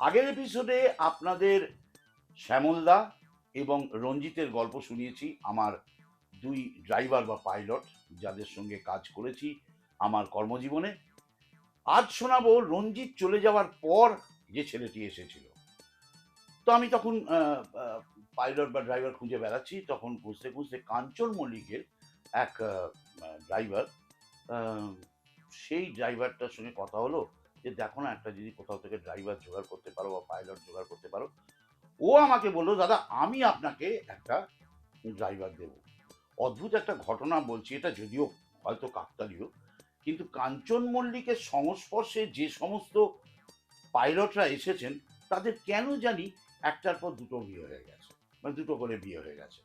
আগের এপিসোডে আপনাদের শ্যামলদা এবং রঞ্জিতের গল্প শুনিয়েছি, আমার দুই ড্রাইভার বা পাইলট যাদের সঙ্গে কাজ করেছি আমার কর্মজীবনে। আজ শোনাবো রঞ্জিত চলে যাওয়ার পর যে ছেলেটি এসেছিল। তো আমি তখন পাইলট বা ড্রাইভার খুঁজে বেড়াচ্ছি, তখন খুঁজতে খুঁজতে কাঞ্চন মল্লিকের এক ড্রাইভার সেই ড্রাইভারটার সঙ্গে কথা হলো। যে দেখো না, একটা যদি কোথাও থেকে ড্রাইভার জোগাড় করতে পারো বা পাইলট জোগাড় করতে পারো, ও আমাকে বলল, দাদা, আমি আপনাকে একটা ড্রাইভার দেব। অদ্ভুত একটা ঘটনা বলছি, এটা যদিও হয়তো কাকতালীয়, কিন্তু কাঞ্চন মল্লিকের সংস্পর্শে যে সমস্ত পাইলটরা এসেছেন, তাদের কেন জানি একটার পর দুটো বিয়ে হয়ে গেছে মানে দুটো করে বিয়ে হয়ে গেছে।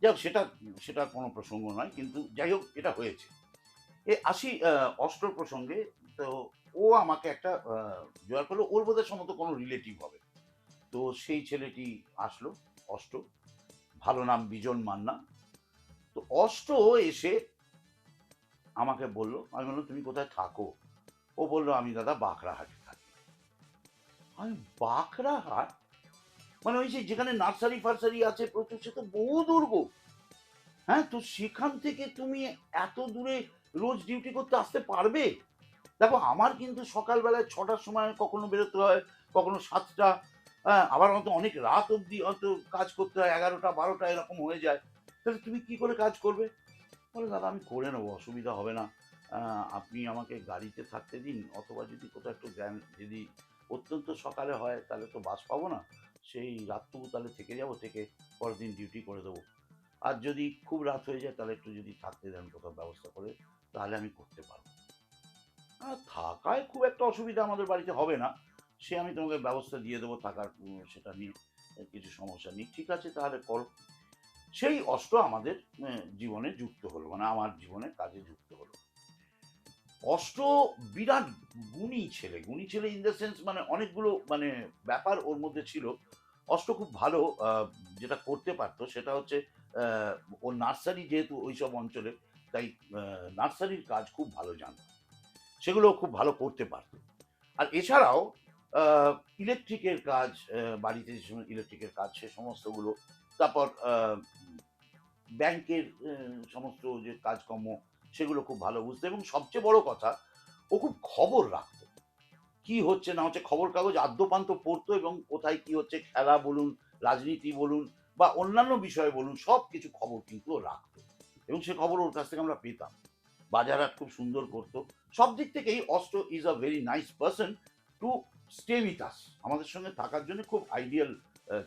যাই হোক, সেটা সেটা কোনো প্রসঙ্গ নয়, কিন্তু যাই হোক, এটা হয়েছে। এ আসি অষ্টর প্রসঙ্গে, তো ও আমাকে একটা জোগাড় করল। ওর বোধহয় সম্ভবত কোনো রিলেটিভ হবে। তো সেই ছেলেটি আসলো, অষ্ট। ভালো নাম বিজন মান্না। তো অষ্ট এসে আমাকে বলল, আমি বললাম, তুমি কোথায় থাকো? ও বলল, আমি দাদা বাঁকড়াহাটে থাকি। আমি বাঁকড়াহাট? মানে ওই যে যেখানে নার্সারি ফার্সারি আছে প্রচুর, সে তো বহু দুর্গ হ্যাঁ তো সেখান থেকে তুমি এত দূরে রোজ ডিউটি করতে আসতে পারবে? দেখো, আমার কিন্তু সকালবেলায় ছটার সময় কখনো বেরোতে হয়, কখনো সাতটা হ্যাঁ আবার হয়তো অনেক রাত অবধি হয়তো কাজ করতে হয়, এগারোটা, বারোটা এরকম হয়ে যায়। তাহলে তুমি কি করে কাজ করবে? বলে, দাদা, আমি করে নেব, অসুবিধা হবে না। আপনি আমাকে গাড়িতে থাকতে দিন, অথবা যদি কোথাও একটু জ্ঞান, যদি অত্যন্ত সকালে হয়, তাহলে তো বাস পাবো না। সেই রাতটুকু তাহলে থেকে যাব, থেকে পরের দিন ডিউটি করে দেবো। আর যদি খুব রাত হয়ে যায়, তাহলে একটু যদি থাকতে দেন, কোথাও ব্যবস্থা করে, তাহলে আমি করতে পারব। থাকায় খুব একটা অসুবিধা আমাদের বাড়িতে হবে না। সে আমি তোমাকে ব্যবস্থা দিয়ে দেবো থাকার সেটা নিয়ে কিছু সমস্যা নেই। ঠিক আছে, তাহলে করো। সেই অস্ত্র আমাদের জীবনে যুক্ত হলো মানে আমার জীবনে কাজে যুক্ত হলো। অস্ত্র বিরাট গুণী ছেলে গুণী ছেলে ইন দ্য সেন্স মানে অনেকগুলো মানে ব্যাপার ওর মধ্যে ছিল। অস্ত্র খুব ভালো যেটা করতে পারতো, সেটা হচ্ছে ও নার্সারি যেহেতু ওইসব অঞ্চলে, তাই নার্সারির কাজ খুব ভালো জানত। সেগুলো খুব ভালো করতে পারতো। আর এছাড়াও ইলেকট্রিকের কাজ বাড়িতে যে ইলেকট্রিকের কাজ, সে সমস্তগুলো, তারপর ব্যাংকের সমস্ত যে কাজকর্ম, সেগুলো খুব ভালো বুঝতো। এবং সবচেয়ে বড় কথা, ও খুব খবর রাখতো। কি হচ্ছে না হচ্ছে খবর কাগজ আদ্যপান্ত পড়তো এবং কোথায় কি হচ্ছে, খেলা বলুন, রাজনীতি বলুন, বা অন্যান্য বিষয় বলুন, সব কিছু খবর কিন্তু ও রাখতো। এবং সে খবর ওর কাছ থেকে আমরা পেতাম। বাজারহাট খুব সুন্দর করতো। সব দিক থেকেই অস্ত্র is a very nice person to stay with us আমাদের সঙ্গে থাকার জন্য খুব আইডিয়াল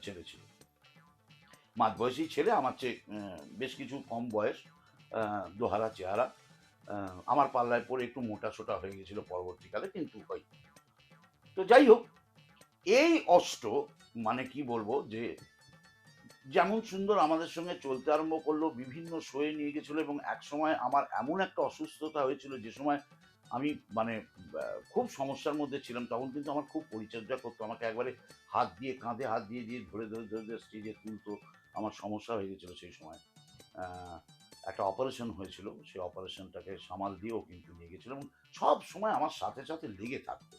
ছেলে ছিল। মাঝ বয়সী ছেলে, আমার চেয়ে বেশ কিছু কম বয়স দোহারা চেহারা। আমার পাল্লায় পরে একটু মোটা সোটা হয়ে গেছিল পরবর্তীকালে, কিন্তু হয় তো যাই হোক, এই অস্ত্র মানে কি বলব যে, যেমন সুন্দর আমাদের সঙ্গে চলতে আরম্ভ করল, বিভিন্ন শোয়ে নিয়ে গেছিল এবং এক সময় আমার এমন একটা অসুস্থতা হয়েছিল যে সময় আমি মানে খুব সমস্যার মধ্যে ছিলাম, তখন কিন্তু আমার খুব পরিচর্যা করতো, আমাকে একবারে হাত দিয়ে কাঁধে হাত দিয়ে দিয়ে ধরে ধরে ধরে ধরে স্টেজে তুলতো, আমার সমস্যা হয়ে গেছিল সেই সময়। একটা অপারেশন হয়েছিল, সেই অপারেশনটাকে সামাল দিয়েও কিন্তু নিয়ে গেছিল এবং সব সময় আমার সাথে সাথে লেগে থাকতো।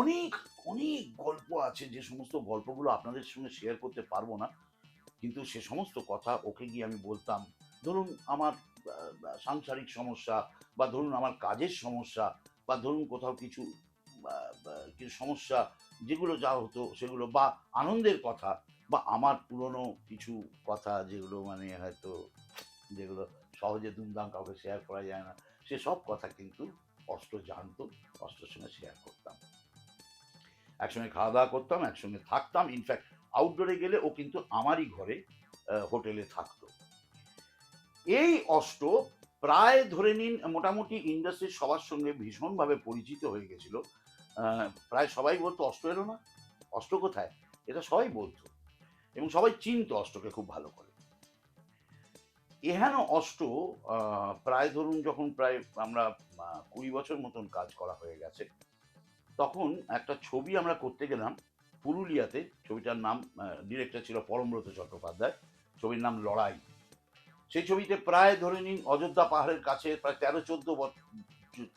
অনেক অনেক গল্প আছে, যে সমস্ত গল্পগুলো আপনাদের সঙ্গে শেয়ার করতে পারব না, কিন্তু সে সমস্ত কথা ওকে গিয়ে আমি বলতাম, ধরুন আমার সাংসারিক সমস্যা বা ধরুন আমার কাজের সমস্যা বা ধরুন কোথাও কিছু কিছু সমস্যা যেগুলো যা হতো সেগুলো বা আনন্দের কথা বা আমার পুরনো কিছু কথা যেগুলো মানে হয়তো যেগুলো সহজে দুমদাম কাউকে শেয়ার করা যায় না, সে সব কথা কিন্তু অস্ত্র জানতো, অস্ত্রের সঙ্গে শেয়ার করতাম। একসঙ্গে খাওয়া দাওয়া করতাম, একসঙ্গে থাকতাম ইনফ্যাক্ট আউটডোরে গেলে ও কিন্তু আমারই ঘরে হোটেলে থাকতো। এই অস্ত্র প্রায় ধরে নিন মোটামুটি ইন্ডাস্ট্রির সবার সঙ্গে ভীষণভাবে পরিচিত হয়ে গেছিল। প্রায় সবাই বলতো অস্ত্র এলো না। অস্ত্র কোথায়? এটা সবাই বলতো। এবং সবাই চিনতো অস্ত্রকে খুব ভালো করে। এহেন অস্ত্র প্রায় ধরুন যখন প্রায় আমরা কুড়ি বছর মতন কাজ করা হয়ে গেছে, তখন একটা ছবি আমরা করতে গেলাম পুরুলিয়াতে। ছবিটার নাম ডিরেক্টর ছিল পরমব্রত চট্টোপাধ্যায়। ছবির নাম লড়াই। সেই ছবিতে প্রায় ধরে নিন অযোধ্যা পাহাড়ের কাছে প্রায় তেরো, চোদ্দ বছর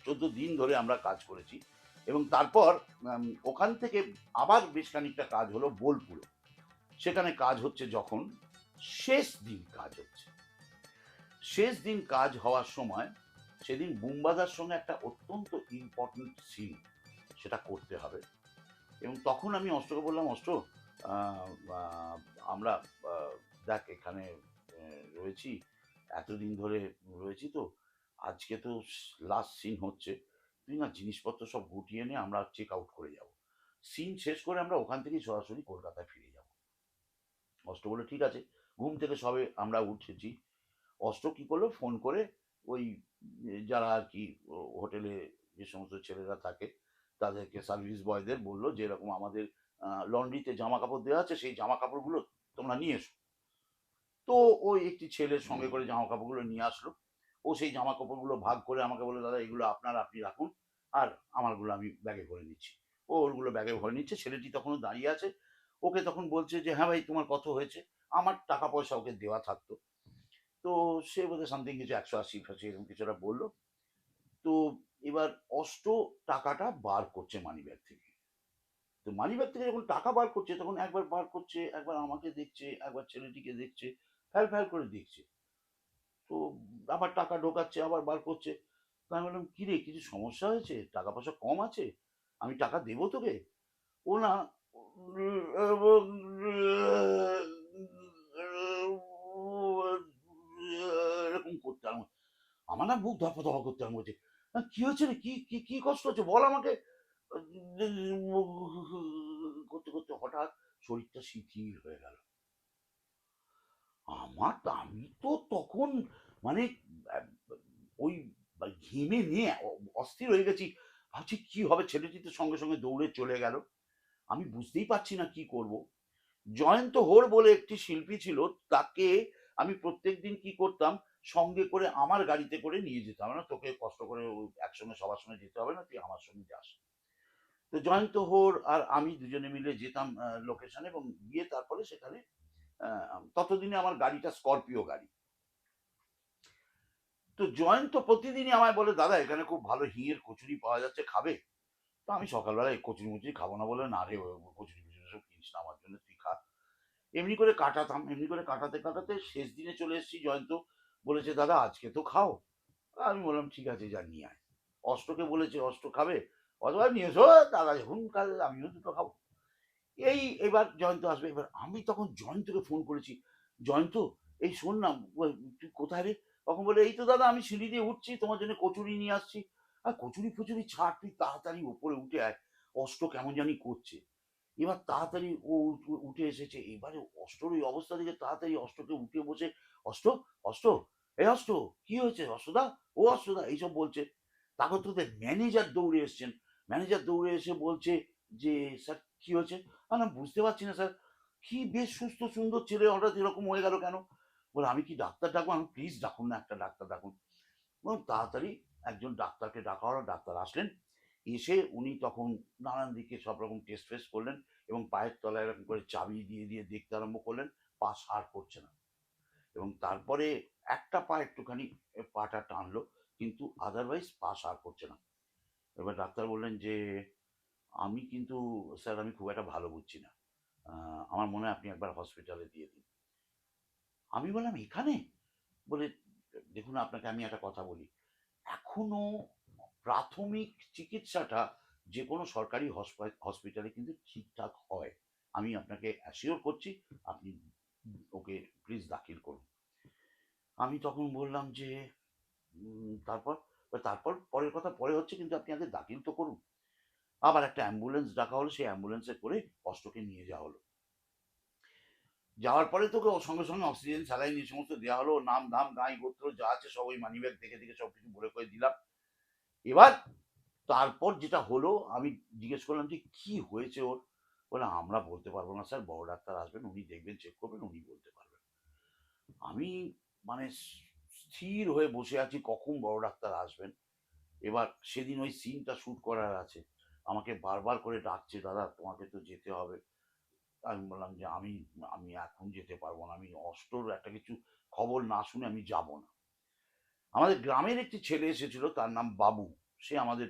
চোদ্দ দিন ধরে আমরা কাজ করেছি। এবং তারপর ওখান থেকে আবার বেশ খানিকটা কাজ হলো বোলপুরে। সেখানে কাজ হচ্ছে যখন শেষ দিন কাজ হচ্ছে। শেষ দিন কাজ হওয়ার সময় সেদিন বুম্বাদার সঙ্গে একটা অত্যন্ত ইম্পর্টেন্ট সিন সেটা করতে হবে। এবং তখন আমি অষ্টকে বললাম, অষ্ট আমরা দেখ এখানে রয়েছি, এতদিন ধরে রয়েছি তো, আজকে তো লাস্ট সিন হচ্ছে। তুই না জিনিসপত্র সব গুটিয়ে নিয়ে আমরা চেক আউট করে যাব। সিন শেষ করে আমরা ওখান থেকেই সরাসরি কলকাতায় ফিরে যাব। অষ্ট বলে ঠিক আছে, ঘুম থেকে সবে আমরা উঠেছি। অষ্ট কি করল? ফোন করে ওই যারা আর কি হোটেলে যে সমস্ত ছেলেরা থাকে, তাদেরকে সার্ভিস বয়দের বলল যে এরকম আমাদের লন্ড্রিতে জামা কাপড় দেওয়া আছে, সেই জামা কাপড়গুলো তোমরা নিয়ে এসো। তো ওই একটি ছেলের সঙ্গে করে জামা কাপড়গুলো নিয়ে আসলো। ও সেই জামা কাপড়গুলো ভাগ করে আমাকে বলে দাদা এগুলো আপনার আপনি রাখুন। আর আমারগুলো আমি ব্যাগে ভরে নিচ্ছি। ও ওরগুলো ব্যাগে ভরে নিচ্ছে। ছেলেটি তখনও দাঁড়িয়ে আছে। ওকে তখন বলছে যে হ্যাঁ ভাই তোমার কত হয়েছে? আমার টাকা পয়সা ওকে দেওয়া থাকতো। তো সে বোধহয় সামথিং কিছু একশো আশি ফাশি এরকম কিছু একটা বলল। তো এবার অষ্ট টাকাটা বার করছে মানি ব্যাগ থেকে। তো মানি ব্যাগ থেকে যখন টাকা বার করছে তখন একবার বার করছে একবার আমাকে দেখছে একবার ছেলেটিকে দেখছে। ফ্যাল ফ্যাল করে দেখছে। তো আবার টাকা ঢোকাচ্ছে আবার বার করছে। তো আমি বললাম কিরে কিছু সমস্যা হয়েছে? টাকা পয়সা কম আছে? আমি টাকা দেবো তোকে? ও না এরকম করতে আমার আমার না বুক ধপা ধপা করতে বলছে "আহ, কি হয়েছে রে? কি কি কি কষ্ট হচ্ছে? বল আমাকে। করতে করতে হঠাৎ শরীরটা শিথিল হয়ে গেল। আমার আমি তো তখন মানে ওই ঘেমে নিয়ে অস্থির হয়ে গেছি। ভাবছি কি হবে? ছেলেটি তো সঙ্গে সঙ্গে দৌড়ে চলে গেল। আমি বুঝতেই পারছি না কি করব। জয়ন্ত হোর বলে একটি শিল্পী ছিল, তাকে আমি প্রত্যেকদিন কি করতাম? সঙ্গে করে আমার গাড়িতে করে নিয়ে যেতাম না। তোকে কষ্ট করে একসঙ্গে সবার সঙ্গে যেতে হবে না, তুই আমার সঙ্গে যাস। তো জয়ন্ত হোর আর আমি দুজনে মিলে যেতাম লোকেশনে এবং গিয়ে তারপরে সেখানে ততদিনে আমার গাড়িটা স্করপিও গাড়ি। তো জয়ন্ত প্রতিদিনই আমায় বলে, দাদা, এখানে খুব ভালো হিঙের কচুরি পাওয়া যাচ্ছে, খাবে? তো আমি সকালবেলা এই কচুরি মুচুরি খাব না বলে, না রে কচুরি মুচুরি সব কিনিস না, আমার জন্য তুই খা। এমনি করে কাটাতাম, এমনি করে কাটাতে কাটাতে শেষ দিনে চলে এসেছি জয়ন্ত বলেছে, দাদা, আজকে তো খাও। আমি বললাম, ঠিক আছে, যা, নিয়ে আয়। অষ্টকে বলেছে, অষ্ট খাবে? অথবা নিয়ে এসো, দাদা যখন কাজে আমিও দুটো খাব। এই এবার জয়ন্ত আসবে। এবার আমি তখন জয়ন্তকে ফোন করেছি। জয়ন্ত, এই শোন না তুই কোথায় রে? তখন বলে, এই তো দাদা, আমি সিঁড়ি দিয়ে উঠছি, তোমার জন্য কচুরি নিয়ে আসছি। আর কচুরি ফচুরি ছাড়, তুই তাড়াতাড়ি ওপরে উঠে আয়। অষ্ট কেমন জানি করছে। এবার তাড়াতাড়ি ও উঠ- এসেছে। এবারে অষ্টর ওই অবস্থা দেখে তাড়াতাড়ি অষ্টকে উঠে বসে, অষ্ট অষ্ট এই অষ্ট, কি হয়েছে? অষ্টদা, ও অষ্টদা, এইসব বলছে। তারপর তোদের ম্যানেজার দৌড়ে এসছেন। ম্যানেজার দৌড়ে এসে বলছে যে, স্যার কি হয়েছে না বুঝতে পারছি না, স্যার। কি বেশ সুস্থ, সুন্দর ছেলে, হঠাৎ এরকম হয়ে গেল কেন? বলে, আমি কি ডাক্তার ডাকবো? আমি প্লিজ ডাকুন না, একটা ডাক্তার ডাকুন। এবং তাড়াতাড়ি একজন ডাক্তারকে ডাকা হলো, ডাক্তার আসলেন। এসে উনি তখন নানান দিকে সব রকম টেস্ট ফেস্ট করলেন এবং পায়ের তলায় এরকম করে চাবি দিয়ে দিয়ে দেখতে আরম্ভ করলেন, পা সার করছে না। এবং তারপরে একটা পা একটুখানি পাটা টানলো, কিন্তু আদারওয়াইজ পা সার করছে না। এবার ডাক্তার বললেন যে আমি কিন্তু, স্যার, আমি খুব একটা ভালো বুঝছি না। আমার মনে হয় আপনি একবার হসপিটালে দিয়ে দিন। আমি বললাম, এখানে? বলে, দেখুন, আপনাকে আমি একটা কথা বলি। এখনও প্রাথমিক চিকিৎসাটা যে কোনো সরকারি হসপা- হসপিটালে কিন্তু ঠিকঠাক হয়। আমি আপনাকে অ্যাসিওর করছি, আপনি ওকে প্লিজ দাখিল করুন। আমি তখন বললাম যে তারপর? তারপর পরের কথা, পরে হচ্ছে, কিন্তু আপনি আগে দাখিল তো করুন। আবার একটা অ্যাম্বুলেন্স ডাকা হলো, সেই অ্যাম্বুলেন্সে করে কষ্টকে নিয়ে যাওয়া হলো। যাওয়ার পরে তোকে ওর সঙ্গে সঙ্গে অক্সিজেন স্যালাইন এই সমস্ত দেওয়া হলো, নাম, ধাম, গাই, গোত্র, যা আছে সব ওই মানিব্যাগ দেখে দেখে সব কিছু বলে করে দিলাম। এবার তারপর যেটা হলো, আমি জিজ্ঞেস করলাম যে, কি হয়েছে ওর? বলে, আমরা বলতে পারব না স্যার, বড় ডাক্তার আসবেন, উনি দেখবেন চেক করবেন, উনি বলতে পারবেন। আমি মানে স্থির হয়ে বসে আছি, কখন বড় ডাক্তার আসবেন? এবার সেদিন ওই সিনটা শ্যুট করার আছে। আমাকে বারবার করে ডাকছে, দাদা, তোমাকে তো যেতে হবে। আমি বললাম যে, আমি আমি এখন যেতে পারব না, আমি অষ্টর একটা কিছু খবর না শুনে আমি যাব না। আমাদের গ্রামের একটি ছেলে এসেছিল, তার নাম বাবু। সে আমাদের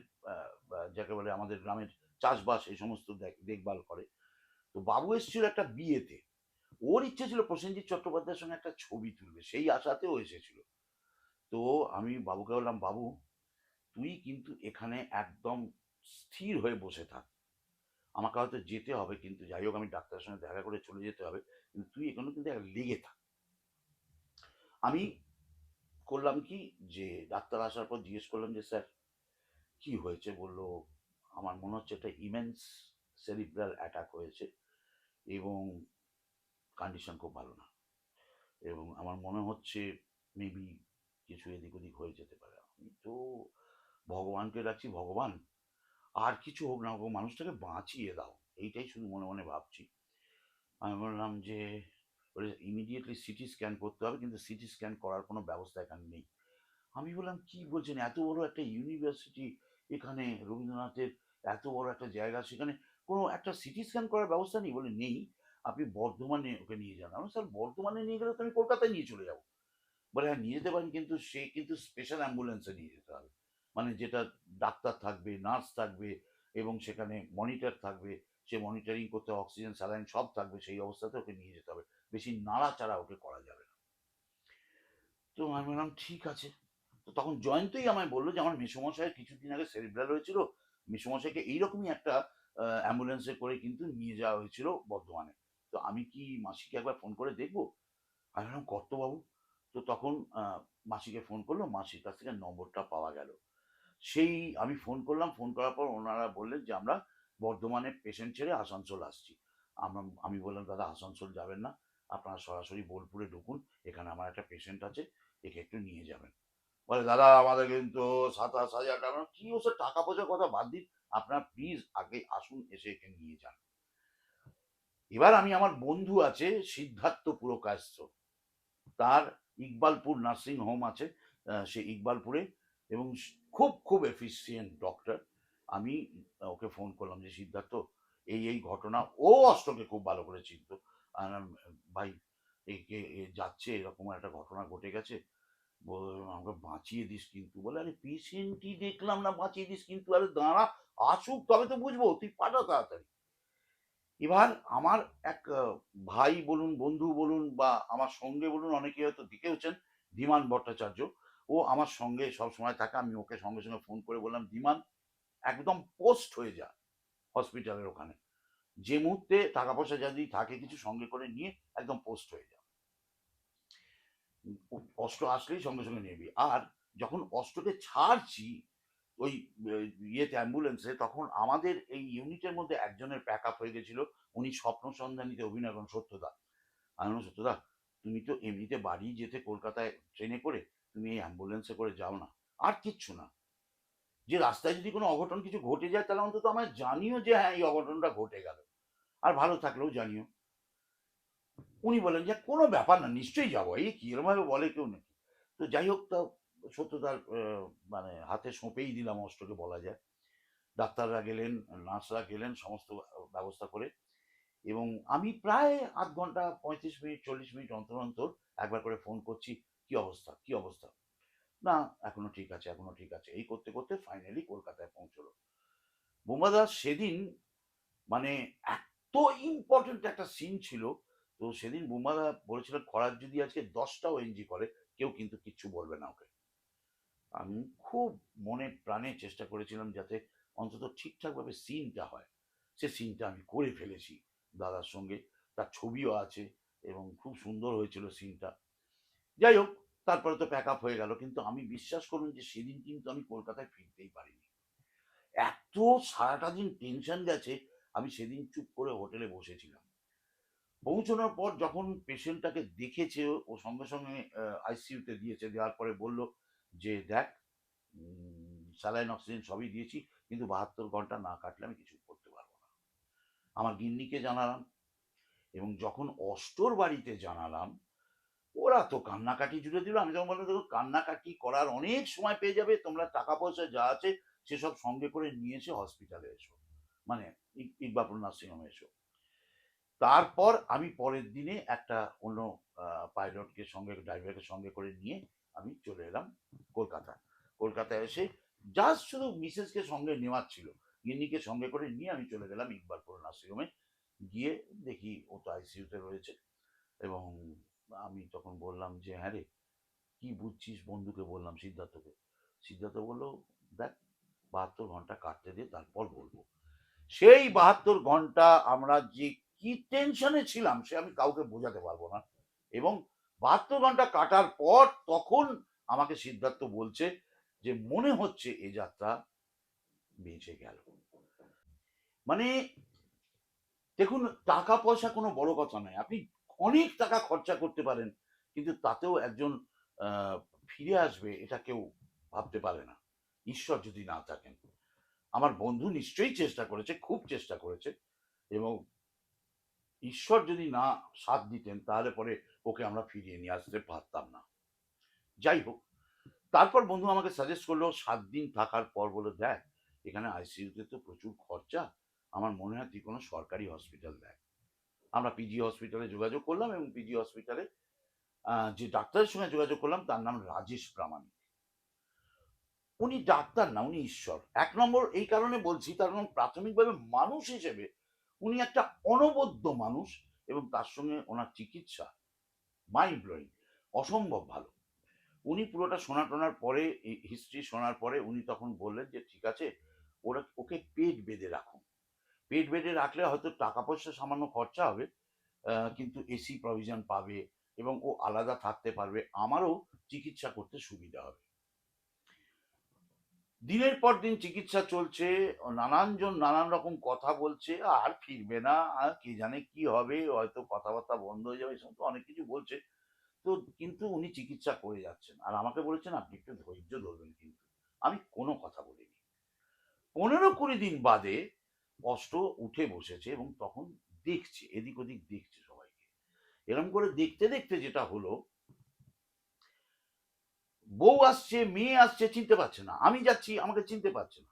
যাকে বলে আমাদের গ্রামের চাষবাস এই সমস্ত দেখভাল করে। তো বাবু এসেছিল একটা বিয়েতে। ওর ইচ্ছে ছিল প্রসেনজিৎ চট্টোপাধ্যায়ের সঙ্গে একটা ছবি তুলবে, সেই আশাতেও এসেছিল। তো আমি বাবুকে বললাম, বাবু, তুই কিন্তু এখানে একদম স্থির হয়ে বসে থাক। আমাকে হয়তো যেতে হবে, কিন্তু যাই হোক, আমি ডাক্তারের সঙ্গে দেখা করে চলে যেতে হবে, কিন্তু তুই এখানে কিন্তু লেগে থাক। আমি করলাম কি যে, ডাক্তার আসার পর জিজ্ঞেস করলাম যে, স্যার, কি হয়েছে? বলল, আমার মনে হচ্ছে একটা ইমেন্স সেরিব্রাল অ্যাটাক হয়েছে এবং কন্ডিশন খুব ভালো না। এবং আমার মনে হচ্ছে মেবি কিছু এদিক ওদিক হয়ে যেতে পারে। আমি তো ভগবানকে ডাকছি, ভগবান! আর কিছু হোক না হোক মানুষটাকে বাঁচিয়ে দাও। এইটাই শুধু মনে মনে ভাবছি। আমি বললাম যে ইমিডিয়েটলি সিটি স্ক্যান করতে হবে, কিন্তু সিটি স্ক্যান করার কোনো ব্যবস্থা এখানে নেই। আমি বললাম, কি বলছেন? এত বড় একটা ইউনিভার্সিটি এখানে, রবীন্দ্রনাথের এত বড় একটা জায়গা সেখানে কোনো একটা সিটি স্ক্যান করার ব্যবস্থা নেই? বলে, নেই। আপনি বর্ধমানে ওকে নিয়ে যান। আমি স্যার, বর্ধমানে নিয়ে গেলে তো আমি কলকাতায় নিয়ে চলে যাব। বলে হ্যাঁ নিয়ে যেতে পারেন, কিন্তু সে কিন্তু স্পেশাল অ্যাম্বুলেন্সে নিয়ে যেতে হবে। মানে যেটা ডাক্তার থাকবে, নার্স থাকবে এবং সেখানে মনিটর থাকবে, সে মনিটরিং করতে অক্সিজেন, স্যালাইন সব থাকবে, সেই অবস্থাতে ওকে নিয়ে যেতে হবে। বেশি নাড়াচাড়া ওকে করা যাবে না। তো আমি বললাম, ঠিক আছে। তো তখন জয়ন্তই আমায় বলল যে, আমার মেসোমশাইয়ের কিছুদিন আগে সেরিব্রাল হয়েছিল। মেসোমশাইকে এইরকমই একটা অ্যাম্বুলেন্সে করে কিন্তু নিয়ে যাওয়া হয়েছিল বর্ধমানে। তো আমি কি মাসিকে একবার ফোন করে দেখব? আমি বললাম কর্তবাবু তো তখন মাসিকে ফোন করল, মাসির কাছ থেকে নম্বরটা পাওয়া গেল। সেই আমি ফোন করলাম ফোন করার পর ওনারা বললেন যে, আমরা বর্ধমানে পেশেন্ট ছেড়ে আসানসোল আসছি। আমরা, আমি বললাম, দাদা, আসানসোল যাবেন না। আপনারা সরাসরি বোলপুরে ঢুকুন। এখানে আমার একটা পেশেন্ট আছে, একে একটু নিয়ে যাবেন। বলে, দাদা, আমাদের কিন্তু সাতাশ হাজার টাকা কি ওসব টাকা পয়সার কথা বাদ দিন। আপনার প্লিজ আগে আসুন, এসে একে নিয়ে যান। এবার আমি আমার বন্ধু আছে, সিদ্ধার্থ পুরকায়স্থ। তার ইকবালপুর নার্সিং হোম আছে সে ইকবালপুরে এবং খুব খুব এফিসিয়েন্ট ডক্টর আমি ওকে ফোন করলাম যে, সিদ্ধার্থ, এই এই ঘটনা। ও অষ্টকে খুব ভালো করে চিনত। ভাই একে যাচ্ছে, এরকম একটা ঘটনা ঘটে গেছে। আমাকে বাঁচিয়ে দিস কিন্তু। বলে, আরে পেশেন্টই দেখলাম না, বাঁচিয়ে দিস কিন্তু। আরে, দাঁড়া, আসুক, তবে তো বুঝব, তুই পাঠা তাড়াতাড়ি। এবার আমার এক ভাই বলুন, বন্ধু বলুন বা আমার সঙ্গে বলুন অনেকে হয়তো দেখেওছেন, ধীমান ভট্টাচার্য। ও আমার সঙ্গে সব সময় থাকে, আমি ওকে সঙ্গে সঙ্গে ফোন করে বললাম ধীমান একদম পোস্ট হয়ে যা হসপিটালের ওখানে। যে মুহূর্তে টাকা পয়সা যদি থাকে কিছু সঙ্গে করে নিয়ে একদম পোস্ট হয়ে যা। অস্ত্র আসলেই সঙ্গে সঙ্গে নেবি। আর যখন অস্ত্রকে ছাড়ছি, ওই ইয়েতে অ্যাম্বুলেন্সে তখন আমাদের এই ইউনিটের মধ্যে একজনের প্যাক আপ হয়ে গেছিল। উনি স্বপ্ন সন্ধানীতে অভিনয় করেন সত্যদা। আমি সত্যদা, তুমি তো এমনিতে বাড়ি যেতে কলকাতায় ট্রেনে করে তুমি এই অ্যাম্বুলেন্সে করে যাও না। আর কিচ্ছু না। যে রাস্তায় যদি কোনো অঘটন কিছু ঘটে যায়, তাহলে অন্তত আমায় জানিও যে হ্যাঁ এই অঘটনটা ঘটে গেল। আর ভালো থাকলেও জানিও। উনি বলেন যে কোনো ব্যাপার না, নিশ্চয়ই যাব। এই কিরমভাবে বলে কেউ নাকি? তো যাই হোক তা সত্যতার মানে হাতে সঁপেই দিলাম, অষ্টকে বলা যায়। ডাক্তাররা গেলেন, নার্সরা গেলেন, সমস্ত ব্যবস্থা করে। এবং আমি প্রায় আধ ঘণ্টা, পঁয়ত্রিশ মিনিট, চল্লিশ মিনিট অন্তর অন্তর একবার করে ফোন করছি। কি অবস্থা? কি অবস্থা? না, এখনও ঠিক আছে, এখনও ঠিক আছে। এই করতে করতে ফাইনালি কলকাতায় পৌঁছলো। বোমাদা সেদিন মানে এত ইম্পর্টেন্ট একটা সিন ছিল। তো সেদিন বোমাদা বলেছিলেন খরার যদি আজকে দশটাও এনজি করে, কেউ কিন্তু কিচ্ছু বলবে না ওকে। আমি খুব মনে প্রাণে চেষ্টা করেছিলাম যাতে অন্তত ঠিকঠাকভাবে সিনটা হয়। সে সিনটা আমি করে ফেলেছি দাদার সঙ্গে। তার ছবিও আছে এবং খুব সুন্দর হয়েছিল সিনটা যাই হোক তারপরে তো প্যাক আপ হয়ে গেল। কিন্তু আমি বিশ্বাস করুন যে, সেদিন কিন্তু আমি কলকাতায় ফিরতেই পারিনি। এত সারাটা দিন টেনশন গেছে, আমি সেদিন চুপ করে হোটেলে বসেছিলাম। পৌঁছানোর পর যখন পেশেন্টটাকে দেখেছে, ও সঙ্গে সঙ্গে আইসিইউতে দিয়েছে, দেওয়ার পরে বলল যে, দেখ স্যালাইন অক্সিজেন সবই দিয়েছি, কিন্তু বাহাত্তর ঘণ্টা না কাটলে আমি কিছু করতে পারব না। আমার গিন্নিকে জানালাম এবং যখন অষ্টর বাড়িতে জানালাম ওরা তো কান্নাকাটি জুড়ে দিল। আমি তখন বললাম, দেখো, কান্নাকাটি করার অনেক সময় পেয়ে যাবে। তোমরা টাকা পয়সা যা আছে সেসব সঙ্গে করে নিয়ে এসে হসপিটালে এসো। মানে ইকবাপুর নার্সিংহোমে এসো। তারপর আমি পরের দিনে একটা অন্য পাইলটকে সঙ্গে ড্রাইভারকে সঙ্গে করে নিয়ে আমি চলে এলাম কলকাতা কলকাতায় এসে জাস্ট শুধু মিসেসকে সঙ্গে নেওয়ার ছিল। গিন্নিকে সঙ্গে করে নিয়ে আমি চলে গেলাম ইকবালপুর নার্সিংহোমে গিয়ে দেখি ও তো আইসিইউতে রয়েছে এবং আমি তখন বললাম যে হ্যাঁ রে, কি বুঝছিস বন্ধুকে বললাম, সিদ্ধার্থকে? সিদ্ধার্থ বলল, দেখ, বাহাত্তর ঘণ্টা কাটতে দিয়ে তারপর বলব। সেই বাহাত্তর ঘণ্টা আমরা যে কি টেনশনে ছিলাম, সে আমি কাউকে বোঝাতে পারব না। এবং বাহাত্তর ঘণ্টা কাটার পর তখন আমাকে সিদ্ধার্থ বলছে যে, মনে হচ্ছে এ যাত্রা বেঁচে গেল। মানে দেখুন টাকা পয়সা কোনো বড় কথা নয়। আপনি অনেক টাকা খরচা করতে পারেন, কিন্তু তাতেও একজন ফিরে আসবে এটা কেউ ভাবতে পারে না। ঈশ্বর যদি না থাকেন। আমার বন্ধু নিশ্চয়ই চেষ্টা করেছে, খুব চেষ্টা করেছে এবং ঈশ্বর যদি না সাথ দিতেন, তাহলে পরে ওকে আমরা ফিরিয়ে নিয়ে আসতে পারতাম না। যাই হোক, তারপর বন্ধু আমাকে সাজেস্ট করল, সাত দিন থাকার পর বলে, দেখ, এখানে আইসিইউতে তো প্রচুর খরচা। আমার মনে হয় তুই কোনো সরকারি হসপিটাল দেখ। আমরা পিজি হসপিটালে যোগাযোগ করলাম এবং পিজি হসপিটালে যে ডাক্তারের সঙ্গে যোগাযোগ করলাম, তার নাম রাজেশ প্রামাণিক। উনি ডাক্তার না, উনি ঈশ্বর। এক নম্বর এই কারণে বলছি, তার কারণ প্রাথমিকভাবে মানুষ হিসেবে উনি একটা অনবদ্য মানুষ এবং তার সঙ্গে ওনার চিকিৎসা মাইন্ড ব্লোয়িং অসম্ভব ভালো। উনি পুরোটা শোনা টোনার পরে হিস্ট্রি শোনার পরে উনি তখন বললেন যে, ঠিক আছে, ওরা, ওকে পেট বেঁধে রাখুন। পেট বেঁধে রাখলে হয়তো টাকা পয়সা সামান্য খরচা হবে কিন্তু এসি প্রভিশন পাবে এবং ও আলাদা থাকতে পারবে। আমারও চিকিৎসা করতে সুবিধা হবে। দিনের পর দিন চিকিৎসা চলছে, নানানজন নানান রকম কথা বলছে, আর ফিরবে না, আর কে জানে কি হবে, হয়তো কথাবার্তা বন্ধ হয়ে যাবে এসব তো অনেক কিছু বলছে। তো কিন্তু উনি চিকিৎসা করে যাচ্ছেন। আর আমাকে বলেছেন, আপনি একটু ধৈর্য ধরবেন কিন্তু। আমি কোনো কথা বলিনি। পনেরো কুড়ি দিন বাদে কষ্ট উঠে বসেছে এবং তখন দেখছে, এদিক ওদিক দেখছে সবাইকে। এরকম করে দেখতে দেখতে যেটা হলো, বউ আসছে, মেয়ে আসছে, চিনতে পারছে না। আমি যাচ্ছি, আমাকে চিনতে পারছে না।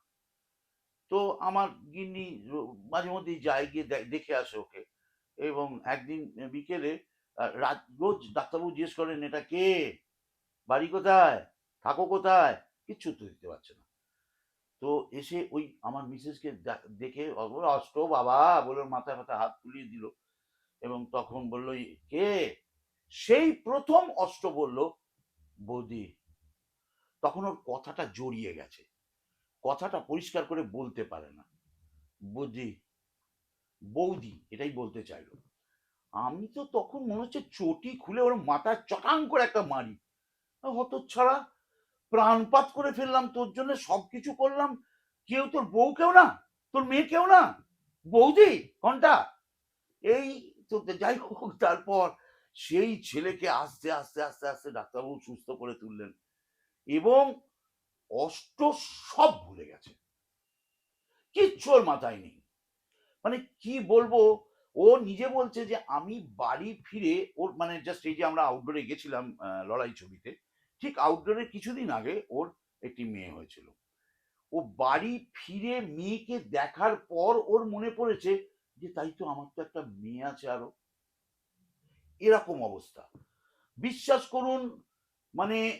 তো আমার গিন্নি মাঝে মধ্যেই যায় গিয়ে দেখে আসে ওকে এবং একদিন বিকেলে রাত, রোজ ডাক্তারবাবু জিজ্ঞেস করেন, এটা কে? বাড়ি কোথায়? থাকো কোথায়? কিচ্ছু উত্তর দিতে পারছে না। তো এসে ওই আমার মিসেসকে দেখে অষ্ট বাবা বলে মাথায় মাথায় হাত তুলিয়ে দিল। এবং তখন বলল কে? সেই প্রথম অষ্ট বলল, বৌদি। তখন ওর কথাটা জড়িয়ে গেছে। কথাটা পরিষ্কার করে বলতে পারে না। বৌদি বৌদি, এটাই বলতে চাইলো। আমি তো তখন মনে হচ্ছে চটি খুলে ওর মাথায় চটাং করে একটা মারি। হত ছাড়া প্রাণপাত করে ফেললাম, তোর জন্য সবকিছু করলাম। কেউ তোর বউ কেউ না, তোর মেয়ে কেউ না। বৌদি, ঘণ্টা। এই তো যাই হোক, তারপর সেই ছেলেকে আস্তে আস্তে আস্তে আস্তে ডাক্তারবাবু সুস্থ করে তুললেন এবং অষ্ট সব ভুলে গেছে। কিচ্ছু ওর মাথায় নেই। মানে কি বলব, ও নিজে বলছে যে, আমি বাড়ি ফিরে ওর মানে জাস্ট এই যে আমরা আউটডোরে গেছিলাম লড়াই ছবিতে ঠিক আউটডোরের কিছুদিন আগে ওর একটি মেয়ে হয়েছিল। ও বাড়ি ফিরে মেয়েকে দেখার পর ওর মনে পড়েছে যে, তাই তো আমার তো একটা মেয়ে আছে আরও। এরকম অবস্থা। বিশ্বাস করুন মানে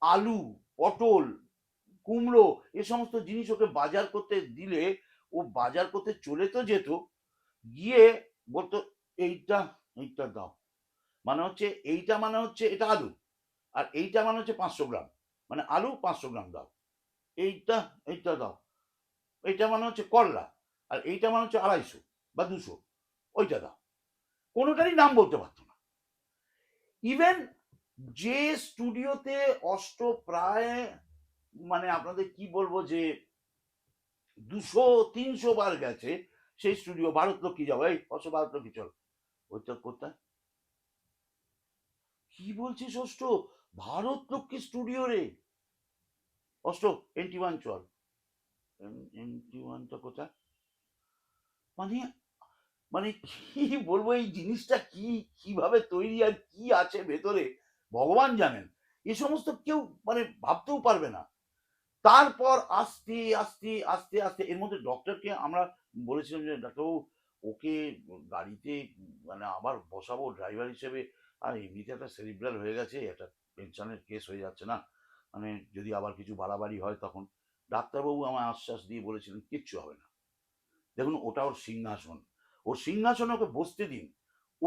আলু, পটল, কুমড়ো, এ সমস্ত জিনিস ওকে বাজার করতে দিলে, ও বাজার করতে চলে তো যেত, গিয়ে বলতো, এইটা এইটা দাও। মানে হচ্ছে, এইটা মানে হচ্ছে, এটা আলু। আর এইটা মানে হচ্ছে পাঁচশো গ্রাম। মানে আলু পাঁচশো গ্রাম দাও। এইটা এইটা দাও। এইটা মানে হচ্ছে করলা। আর এইটা মানে হচ্ছে আড়াইশো বা দুশো। ওইটা দাও। কোনোটারই নাম বলতে পারতো না। ইভেন যে স্টুডিওতে অষ্ট প্রায় মানে আপনাদের কি বলব যে দুশো, তিনশো বার গেছে, সেই স্টুডিও, ভারত লক্ষ্মী যাব এই অষ্ট ভারত লক্ষ্মী, চল। ওইটা কোথায়? কি বলছিস অষ্ট? ভারত লক্ষ্মী স্টুডিও রে। অষ্ট এনটি ওয়ান চল। এনটি ওয়ানটা কোথায়? মানে মানে কি বলব, এই জিনিসটা কি, কীভাবে তৈরি আর কি আছে ভেতরে? ভগবান জানেন। এ সমস্ত কেউ মানে ভাবতেও পারবে না। তারপর আস্তে আস্তে আস্তে আস্তে, এর মধ্যে ডক্টরকে আমরা বলেছিলাম যে ডাক্তারবাবু ওকে গাড়িতে মানে আবার বসাবো ড্রাইভার হিসেবে। আর এমনিতে একটা সেরিব্রাল হয়ে গেছে, একটা পেনশনের কেস হয়ে যাচ্ছে না। মানে যদি আবার কিছু বাড়াবাড়ি হয় তখন ডাক্তারবাবু আমায় আশ্বাস দিয়ে বলেছিলেন, কিচ্ছু হবে না। দেখুন, ওটা ওর সিংহাসন। ওর সিংহাসনে ওকে বসতে দিন। ও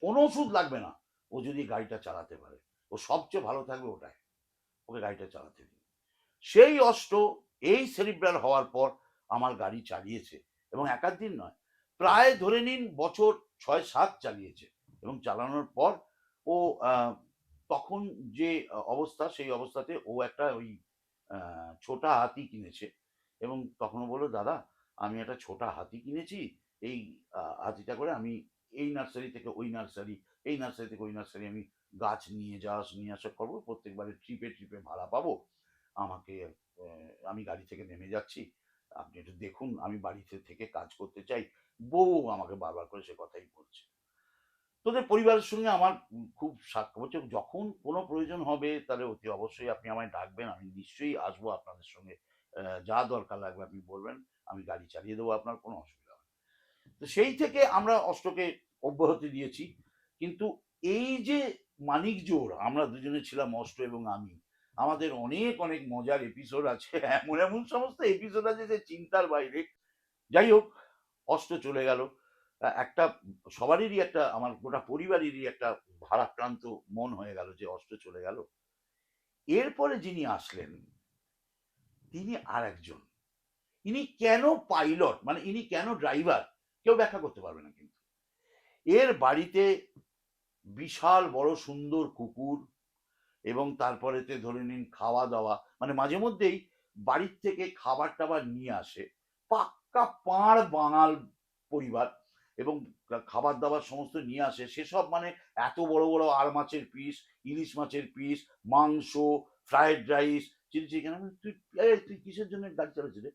কোনো ওষুধ লাগবে না। ও যদি গাড়িটা চালাতে পারে, ও সবচেয়ে ভালো থাকবে ওটাই। ওকে গাড়িটা চালাতে দিন। সেই অষ্ট, এই সেরিব্রাল হওয়ার পর আমার গাড়ি চালিয়েছে এবং একাধ দিন নয়, প্রায় ধরে নিন বছর ছয় সাত চালিয়েছে এবং চালানোর পর ও তখন যে অবস্থা, সেই অবস্থাতে ও একটা ওই ছোটা হাতি কিনেছে এবং তখন ও বলল, দাদা, আমি একটা ছোটা হাতি কিনেছি, এই হাতিটা করে আমি এই নার্সারি থেকে ওই নার্সারি, এই নার্সারি থেকে ওই নার্সারি আমি গাছ নিয়ে যাওয়া নিয়ে আসা করব প্রত্যেকবারে ট্রিপে ট্রিপে ভাড়া পাবো, আমাকে আমি গাড়ি থেকে নেমে যাচ্ছি, আপনি একটু দেখুন, আমি বাড়িতে থেকে কাজ করতে চাই। বউ আমাকে বারবার করে সে কথাই বলছে। তোদের পরিবারের সঙ্গে আমার খুব সাক্ষ্য হচ্ছে যখন কোনো প্রয়োজন হবে, তাহলে অতি অবশ্যই আপনি আমায় ডাকবেন। আমি নিশ্চয়ই আসব আপনাদের সঙ্গে। যা দরকার লাগবে আপনি বলবেন। আমি গাড়ি চালিয়ে দেবো, আপনার কোনো অসুবিধা হবে তো সেই থেকে আমরা অষ্টকে অব্যাহতি দিয়েছি। কিন্তু এই যে মানিক জোর, আমরা দুজনে ছিলাম অষ্ট এবং আমি, আমাদের অনেক অনেক মজার এপিসোড আছে। এমন এমন সমস্ত এপিসোড আছে যে চিন্তার বাইরে। যাই হোক, অষ্ট চলে গেল। একটা, সবারই একটা, আমার গোটা পরিবারেরই একটা ভারাক্রান্ত মন হয়ে গেল যে অষ্ট চলে গেল। এরপরে যিনি আসলেন, তিনি আর একজন ইনি কেন পাইলট? মানে ইনি কেন ড্রাইভার? কেউ ব্যাখ্যা করতে পারবে না কিন্তু। এর বাড়িতে বিশাল বড় সুন্দর কুকুর এবং তারপরেতে ধরে নিন খাওয়া দাওয়া মানে মাঝে মধ্যেই বাড়ির থেকে খাবার টাবার নিয়ে আসে। পাক্কা পাঁড় বাঙাল পরিবার। এবং খাবার দাবার সমস্ত নিয়ে আসে। সেসব মানে এত বড় বড় আর মাছের পিস ইলিশ মাছের পিস মাংস ফ্রায়েড রাইস চিলি চিকেন তুই তুই কিসের জন্য গাড়ি চালাচ্ছি রে?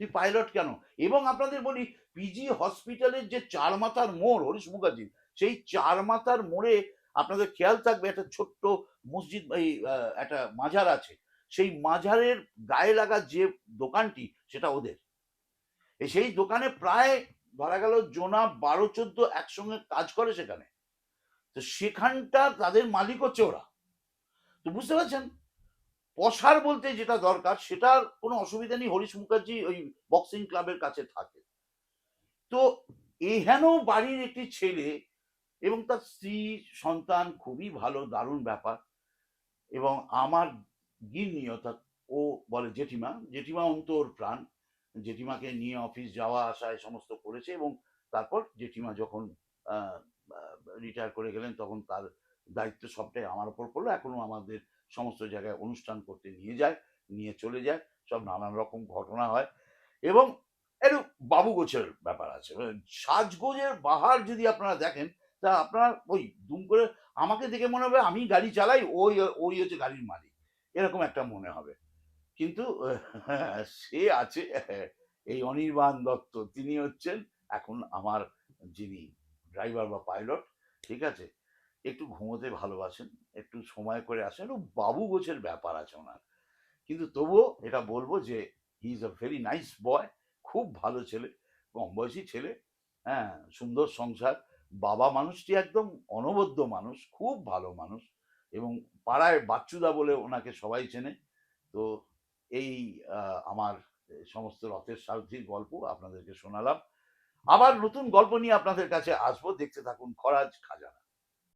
তুই পাইলট কেন? এবং আপনাদের বলি পিজি হসপিটালের যে চার মাথার মোড়, হরিশ মুখার্জি, সেই চার মাথার মোড়ে আপনাদের খেয়াল থাকবে, একটা ছোট্ট মসজিদ, এই একটা মাজার আছে। সেই মাজারের গায়ে লাগা যে দোকানটি, সেটা ওদের। সেই দোকানে প্রায় ধরা গেল জোনা বারো চোদ্দ একসঙ্গে কাজ করে সেখানে। তো সেখানটা তাদের মালিক হচ্ছে ওরা। তো বুঝতে পারছেন? পশার বলতে যেটা দরকার, সেটার কোনো অসুবিধা নেই, হরিশ মুখার্জি ওই বক্সিং ক্লাবের কাছে থাকে। তো এহেন বাড়ির একটি ছেলে এবং তার স্ত্রী, সন্তান খুবই ভালো, দারুণ ব্যাপার এবং আমার গিন্নি অর্থাৎ ও বলে জেঠিমা জেঠিমা অন্তর প্রাণ। জেঠিমাকে নিয়ে অফিস যাওয়া আসা এ সমস্ত করেছে এবং তারপর জেঠিমা যখন রিটায়ার করে গেলেন তখন তার দায়িত্ব সবটাই আমার ওপর পড়ল। এখনও আমাদের সমস্ত জায়গায় অনুষ্ঠান করতে নিয়ে যায়, নিয়ে চলে যায়। সব নানান রকম ঘটনা হয় এবং একটু বাবু গোছের ব্যাপার আছে। মানে সাজগোজের বাহার যদি আপনারা দেখেন, তা আপনারা ওই দুম করে আমাকে দেখে মনে হবে আমি গাড়ি চালাই, ওই ওই হচ্ছে গাড়ির মালিক। এরকম একটা মনে হবে। কিন্তু সে আছে, এই অনির্বাণ দত্ত। তিনি হচ্ছেন এখন আমার যিনি ড্রাইভার বা পাইলট ঠিক আছে? একটু ঘুমোতে ভালোবাসেন, একটু সময় করে আসেন। একটু বাবু গোছের ব্যাপার আছে ওনার। কিন্তু তবুও এটা বলব যে he is a very nice boy খুব ভালো ছেলে কম বয়সী ছেলে হ্যাঁ সুন্দর সংসার, বাবা মানুষটি একদম অনবদ্য মানুষ, খুব ভালো মানুষ এবং পাড়ায় বাচ্চুদা বলে ওনাকে সবাই চেনে। তো এই আমার সমস্ত রথের সারথির গল্প আপনাদেরকে শোনালাম। আবার নতুন গল্প নিয়ে আপনাদের কাছে আসব। দেখতে থাকুন খরাজ খাজানা।